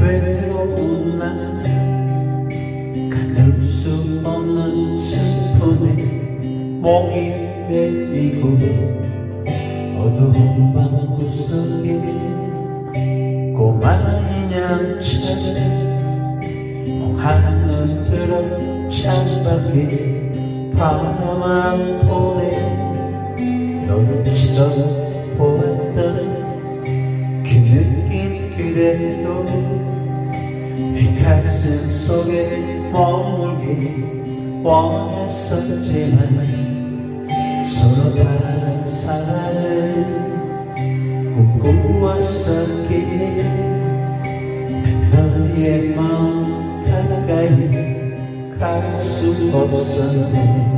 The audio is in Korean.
외로운 맘 가눌 수 없는 슬픔에 목이 메리고 어두운 밤 구석에 꼬마 인형처럼 몽하는 그런 창밖에 바라만 보내 너를 쳐다보았던 그 느낌 그대로 가슴 속에 머물기 원했었지만 서로 다른 사랑을 꿈꾸었었기에 너의 마음 가까이 갈 수 없었네